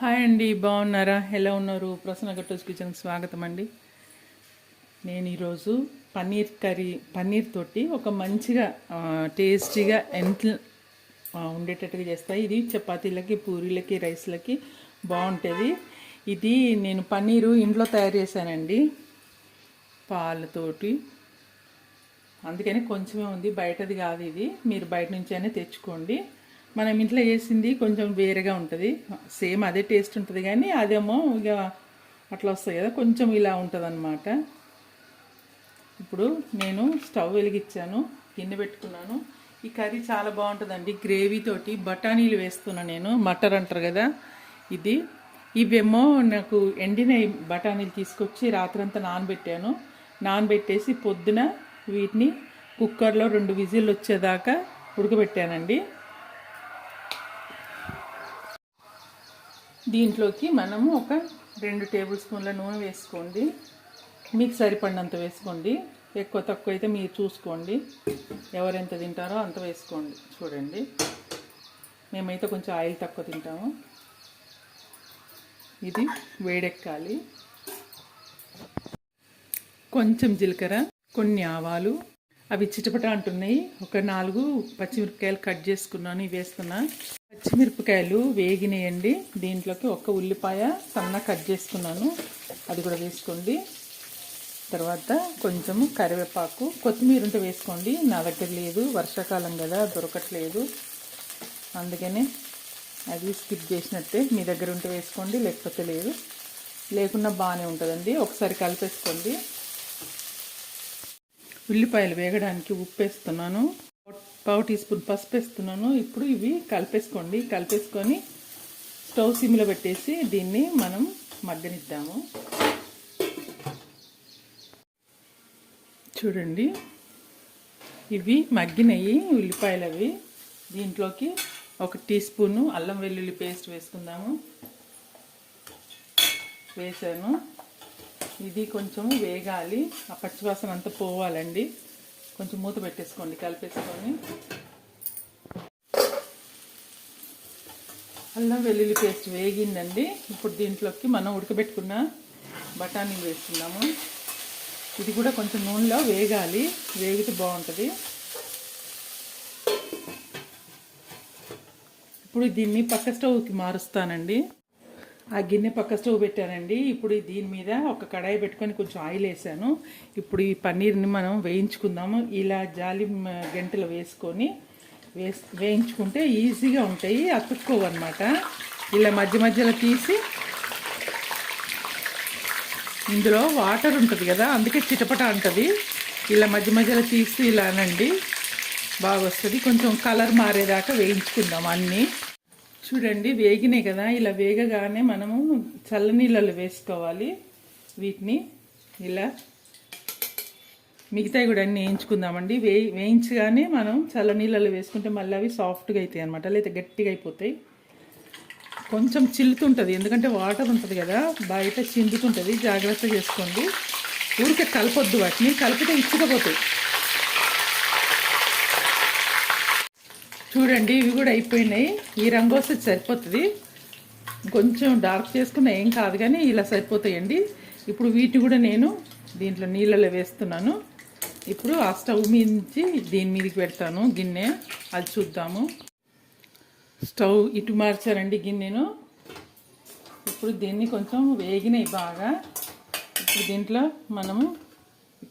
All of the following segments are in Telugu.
హాయ్ అండి బాగున్నారా? ఎలా ఉన్నారు? ప్రసన్న గట్టోస్ కిచెన్కి స్వాగతం అండి. నేను ఈరోజు పన్నీర్ కర్రీ పన్నీర్ తోటి ఒక మంచిగా టేస్టీగా ఎంత ఉండేటట్టుగా చేస్తాయి ఇది చపాతీలకి పూరీలకి రైస్లకి బాగుంటుంది. ఇది నేను పన్నీరు ఇంట్లో తయారు చేశానండి పాలతోటి. అందుకని కొంచెమే ఉంది బయటది కాదు ఇది. మీరు బయట నుంచి అయినా తెచ్చుకోండి. మనం ఇంట్లో చేసింది కొంచెం వేరేగా ఉంటుంది. సేమ్ అదే టేస్ట్ ఉంటుంది కానీ అదేమో ఇక అట్లా వస్తాయి కదా కొంచెం ఇలా ఉంటుంది ఇప్పుడు నేను స్టవ్ వెలిగించాను గిన్నె పెట్టుకున్నాను. ఈ కర్రీ చాలా బాగుంటుందండి గ్రేవీతోటి బఠానీలు వేస్తున్నాను నేను మటర్ అంటారు కదా ఇది. ఇవేమో నాకు ఎండిన బఠానీలు తీసుకొచ్చి రాత్రంతా నానబెట్టాను. నానబెట్టేసి పొద్దున వీటిని కుక్కర్లో రెండు విజిల్ వచ్చేదాకా ఉడకబెట్టానండి. దీంట్లోకి మనము ఒక రెండు టేబుల్ స్పూన్ల నూనె వేసుకోండి. మీకు సరిపడినంత వేసుకోండి. ఎక్కువ తక్కువ అయితే మీరు చూసుకోండి. ఎవరెంత తింటారో అంత వేసుకోండి. చూడండి. మేమైతే కొంచెం ఆయిల్ తక్కువ తింటాము. ఇది వేడెక్కాలి. కొంచెం జీలకర్ర కొన్ని ఆవాలు అవి చిటపట అంటున్నాయి. ఒక నాలుగు పచ్చిమిరపకాయలు కట్ చేసుకున్నాను ఇవి వేస్తున్నా. పచ్చిమిరపకాయలు వేగినాయండి. దీంట్లోకి ఒక ఉల్లిపాయ సన్న కట్ చేసుకున్నాను. అది కూడా వేసుకోండి. తర్వాత కొంచెము కరివేపాకు కొత్తిమీర ఉంటే వేసుకోండి. నా దగ్గర లేదు వర్షాకాలం కదా దొరకట్లేదు. అందుకనే అది స్కిప్ చేసినట్టే మీ దగ్గర ఉంటే వేసుకోండి లేకపోతే లేదు. లేకున్నా బాగానే ఉంటుందండి. ఒకసారి కలిపేసుకోండి. ఉల్లిపాయలు వేగడానికి ఉప్పు వేస్తున్నాను పావు టీ స్పూన్ పసుపు వేస్తున్నాను ఇప్పుడు ఇవి కలిపేసుకోండి. కలిపేసుకొని స్టవ్ సిమ్లో పెట్టేసి దీన్ని మనం మగ్గనిద్దాము. చూడండి. ఇవి మగ్గినవి ఉల్లిపాయలు అవి దీంట్లోకి ఒక టీ స్పూను అల్లం వెల్లుల్లి పేస్ట్ వేసుకుందాము. వేసాను. ఇది కొంచెం వేగాలి. ఆ పచ్చివాసన అంతా పోవాలండి. కొంచెం మూత పెట్టేసుకోండి కలిపేసుకొని. అల్లం వెల్లుల్లి పేస్ట్ వేగిందండి. ఇప్పుడు దీంట్లోకి మనం ఉడకబెట్టుకున్న బఠానీ వేసుకున్నాము ఇది కూడా కొంచెం నూనెలో వేగాలి. వేగితే బాగుంటుంది. ఇప్పుడు దీన్ని పక్క స్టవ్కి మారుస్తానండి. ఆ గిన్నె పక్క స్టవ్ పెట్టానండి. ఇప్పుడు దీని మీద ఒక కడాయి పెట్టుకొని కొంచెం ఆయిల్ వేసాను. ఇప్పుడు ఈ పన్నీర్ని మనం వేయించుకుందాము. ఇలా జాలి గంటలు వేసుకొని వేస్ వేయించుకుంటే ఈజీగా ఉంటాయి. అతుక్కోవన్నమాట. ఇలా మధ్య మధ్యలో తీసి ఇందులో వాటర్ ఉంటుంది కదా అందుకే చిటపట ఉంటుంది ఇలా మధ్య మధ్యలో తీసి ఇలా అనండి. బాగా వస్తుంది కొంచెం కలర్ మారేదాకా వేయించుకుందాం అన్నీ. చూడండి వేగినాయి కదా. ఇలా వేగగానే మనము చల్లనీళ్ళలో వేసుకోవాలి. వీటిని ఇలా మిగతాయి కూడా అన్నీ వేయించుకుందామండి. వే వేయించగానే మనం చల్లనీళ్ళలో వేసుకుంటే మళ్ళీ అవి సాఫ్ట్గా అవుతాయి అనమాట లేదా గట్టిగా అయిపోతాయి. కొంచెం చిల్లుతుంటుంది. ఎందుకంటే వాటర్ ఉంటుంది కదా. బయట చిందుతుంటుంది. జాగ్రత్త చేసుకోండి. ఊరికే కలపొద్దు వాటిని. కలిపితే ఇచ్చుకపోతాయి చూడండి ఇవి కూడా అయిపోయినాయి. ఈ రంగు వస్తే సరిపోతుంది. కొంచెం డార్క్ చేసుకున్న ఏం కాదు కానీ ఇలా సరిపోతాయండి. ఇప్పుడు వీటి కూడా నేను దీంట్లో నీళ్ళలో వేస్తున్నాను. ఇప్పుడు ఆ స్టవ్ నుంచి దీని మీదకి పెడతాను గిన్నె. అది చూద్దాము. స్టవ్ ఇటు మార్చారండి గిన్నెను. ఇప్పుడు దీన్ని కొంచెం వేగినాయి బాగా. ఇప్పుడు దీంట్లో మనము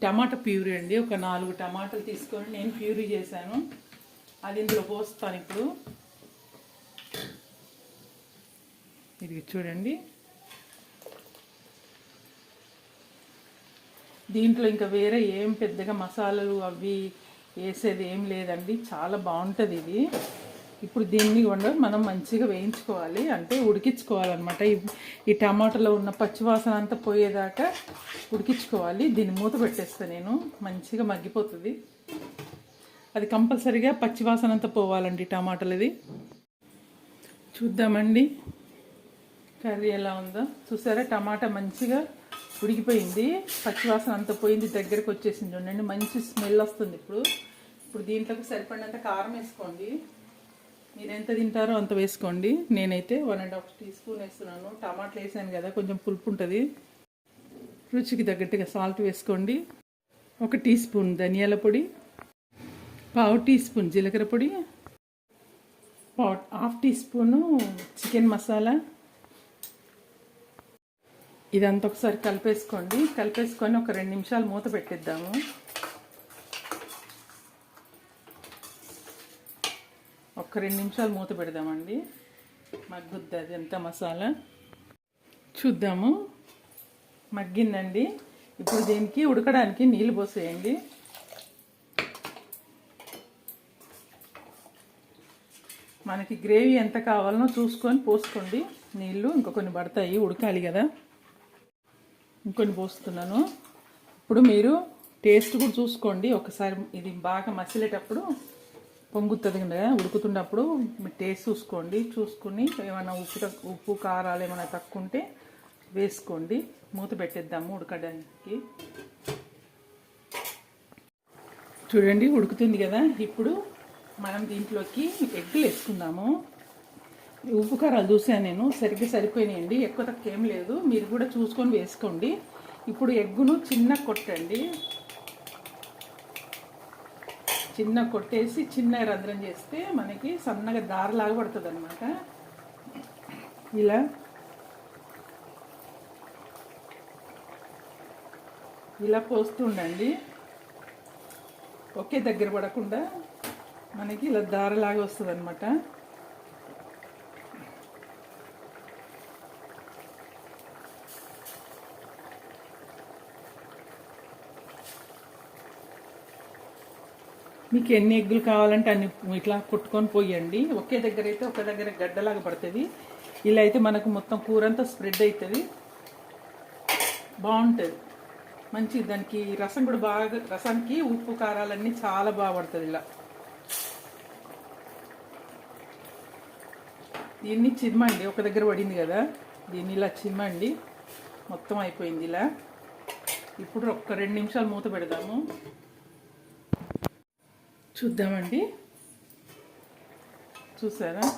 టమాటా ప్యూరీ అండి. ఒక నాలుగు టమాటాలు తీసుకొని నేను ప్యూరీ చేశాను. అది ఇందులో పోస్తాను ఇప్పుడు. ఇది చూడండి. దీంట్లో ఇంకా వేరే ఏం పెద్దగా మసాలాలు అవి వేసేది ఏం లేదండి. చాలా బాగుంటుంది ఇది. ఇప్పుడు దీన్ని కూడా మనం మంచిగా వేయించుకోవాలి. అంటే ఉడికించుకోవాలన్నమాట. ఈ ఈ టమాటాలో ఉన్న పచ్చివాసన అంతా పోయేదాకా ఉడికించుకోవాలి. దీన్ని మూత పెట్టేస్తాను నేను. మంచిగా మగ్గిపోతుంది. అది కంపల్సరిగా పచ్చివాసన అంతా పోవాలండి టమాటాలది. చూద్దామండి. కర్రీ ఎలా ఉందో. చూసారా? టమాటా మంచిగా ఉడికిపోయింది. పచ్చివాసన అంతా పోయింది. దగ్గరకు వచ్చేసింది చూడండి. మంచి స్మెల్ వస్తుంది ఇప్పుడు. ఇప్పుడు దీంట్లోకి సరిపడినంత కారం వేసుకోండి. మీరు ఎంత తింటారో అంత వేసుకోండి. నేనైతే one and half tea spoon వేస్తున్నాను. టమాటాలు వేసాను కదా కొంచెం పులుపు ఉంటుంది. రుచికి తగ్గట్టుగా సాల్ట్ వేసుకోండి. ఒక టీ స్పూన్ ధనియాల పొడి. పావు టీ స్పూన్ జీలకర్ర పొడి పావు half tea spoon chicken masala. ఇదంతా ఒకసారి కలిపేసుకోండి. కలిపేసుకొని ఒక రెండు నిమిషాలు మూత పెట్టిద్దాము. ఒక రెండు నిమిషాలు మూత పెడదామండి. మగ్గుద్ది అది ఎంత మసాలా. చూద్దాము. మగ్గిందండి. ఇప్పుడు దీనికి ఉడకడానికి నీళ్ళు పోసేయండి. మనకి గ్రేవీ ఎంత కావాలనో చూసుకొని పోసుకోండి. నీళ్ళు ఇంకా కొన్ని పడతాయి ఉడకాలి కదా. ఇంకొన్ని పోస్తున్నాను. ఇప్పుడు మీరు టేస్ట్ కూడా చూసుకోండి. ఒకసారి ఇది బాగా మసిలేటప్పుడు పొంగుతుంది కదా ఉడుకుతున్నప్పుడు మీరు టేస్ట్ చూసుకోండి. చూసుకుని ఏమైనా ఉప్పు ఉప్పు కారాలు ఏమైనా తక్కువ ఉంటే వేసుకోండి. మూత పెట్టేద్దాము ఉడకడానికి. చూడండి ఉడుకుతుంది కదా. ఇప్పుడు మనం దీంట్లోకి ఎగ్గులు వేసుకుందాము. ఉప్పు కారాలు చూసాను నేను సరిగ్గా సరిపోయినాయండి. ఎక్కువ తక్కువ ఏం లేదు. మీరు కూడా చూసుకొని వేసుకోండి. ఇప్పుడు ఎగ్గును చిన్న కొట్టండి. చిన్న కొట్టేసి చిన్న రంధ్రం చేస్తే మనకి సన్నగా దారలాగా పడుతుంది అనమాట ఇలా ఇలా పోస్తుండండి ఒకే దగ్గర పడకుండా మనకి ఇలా దారలాగా వస్తుంది అనమాట మీకు ఎన్ని ఎగ్గులు కావాలంటే అన్ని ఇట్లా కుట్టుకొని పోయండి. ఒకే దగ్గర అయితే ఒక దగ్గర గడ్డలాగా పడుతుంది. ఇలా అయితే మనకు మొత్తం కూర అంతా స్ప్రెడ్ అవుతుంది. బాగుంటుంది. మంచి దానికి రసం కూడా బాగా రసానికి ఉప్పు కారాలన్నీ చాలా బాగా పడుతుంది ఇలా. దీన్ని చిమ్మండి ఒక దగ్గర పడింది కదా. దీన్ని ఇలా చిమ్మండి. మొత్తం అయిపోయింది ఇలా. ఇప్పుడు ఒక్క రెండు నిమిషాలు మూత పెడదాము. చూద్దామండి. చూసారా?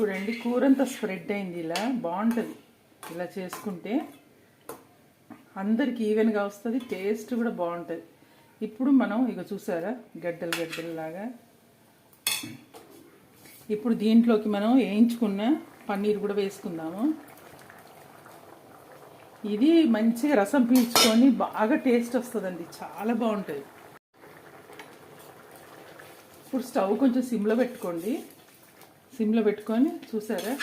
చూడండి కూర అంతా స్ప్రెడ్ అయింది ఇలా. బాగుంటుంది ఇలా చేసుకుంటే. అందరికి ఈవెన్గా వస్తుంది టేస్ట్ కూడా బాగుంటుంది. ఇప్పుడు మనం ఇక చూసారా? గడ్డలు గడ్డలు లాగా. ఇప్పుడు దీంట్లోకి మనం వేయించుకున్న పన్నీర్ కూడా వేసుకుందాము. ఇది మంచిగా రసం పీల్చుకొని బాగా టేస్ట్ వస్తుందండి. చాలా బాగుంటుంది ఇప్పుడు స్టవ్ కొంచెం సిమ్లో పెట్టుకోండి. సిమ్లో పెట్టుకొని చూసారా?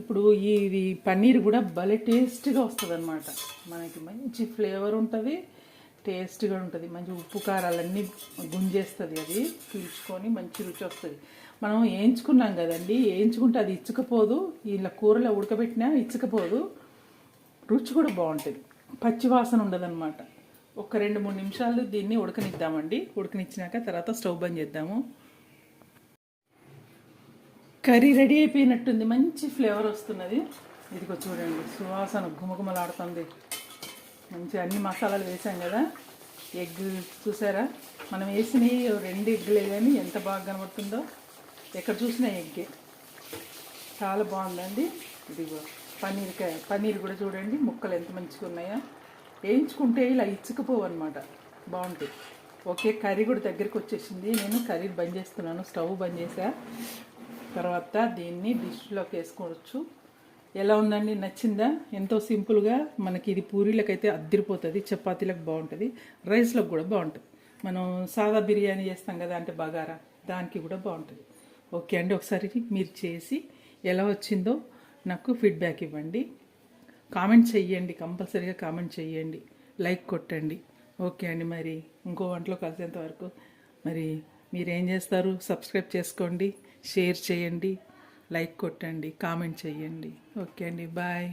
ఇప్పుడు ఇది పన్నీర్ కూడా భలే టేస్ట్గా వస్తుంది అనమాట మనకి మంచి ఫ్లేవర్ ఉంటుంది టేస్ట్గా ఉంటుంది. మంచి ఉప్పు కారాలన్నీ గుంజేస్తుంది అది. పీల్చుకొని మంచి రుచి వస్తుంది. మనం వేయించుకున్నాం కదండి వేయించుకుంటే అది ఇచ్చుకపోదు ఇలా కూరలో ఉడకబెట్టినా ఇచ్చకపోదు రుచి కూడా బాగుంటుంది. పచ్చి వాసన ఉండదన్నమాట. ఒక రెండు మూడు నిమిషాలు దీన్ని ఉడకనిద్దామండి. ఉడకనిచ్చినాక తర్వాత స్టవ్ బంద్ చేద్దాము. కర్రీ రెడీ అయిపోయినట్టుంది. మంచి ఫ్లేవర్ వస్తున్నది. ఇదిగో చూడండి సువాసన గుమగుమలాడుతుంది మంచి అన్ని మసాలాలు వేసాం కదా. ఎగ్ చూసారా? మనం వేసినవి రెండు ఎగ్గులే కానీ ఎంత బాగా కనబడుతుందో. ఎక్కడ చూసినా ఎగ్గే. చాలా బాగుందండి. ఇదిగో పన్నీర్ పన్నీర్ కూడా చూడండి. ముక్కలు ఎంత మంచిగా ఉన్నాయో. వేయించుకుంటే ఇలా ఇచ్చుకుపోవు అనమాట బాగుంటుంది ఓకే కర్రీ కూడా దగ్గరికి వచ్చేసింది. నేను కర్రీ బంద్ చేస్తున్నాను. స్టవ్ బంద్ చేసా. తర్వాత దీన్ని డిష్లోకి వేసుకోవచ్చు. ఎలా ఉందండి? నచ్చిందా? ఎంతో సింపుల్గా మనకి ఇది పూరీలకైతే అద్దరిపోతుంది. చపాతీలకు బాగుంటుంది. రైస్లకు కూడా బాగుంటుంది. మనం సాదా బిర్యానీ చేస్తాం కదా అంటే బగారా. దానికి కూడా బాగుంటుంది. ఓకే అండి ఒకసారి మీరు చేసి ఎలా వచ్చిందో నాకు ఫీడ్బ్యాక్ ఇవ్వండి. కామెంట్ చెయ్యండి కంపల్సరీగా కామెంట్ చెయ్యండి. లైక్ కొట్టండి. ఓకే అండి మరి ఇంకో వంటలో కలిసేంత వరకు మరి మీరేం చేస్తారు? సబ్స్క్రైబ్ చేసుకోండి షేర్ చేయండి లైక్ కొట్టండి కామెంట్ చేయండి ఓకే అండి బాయ్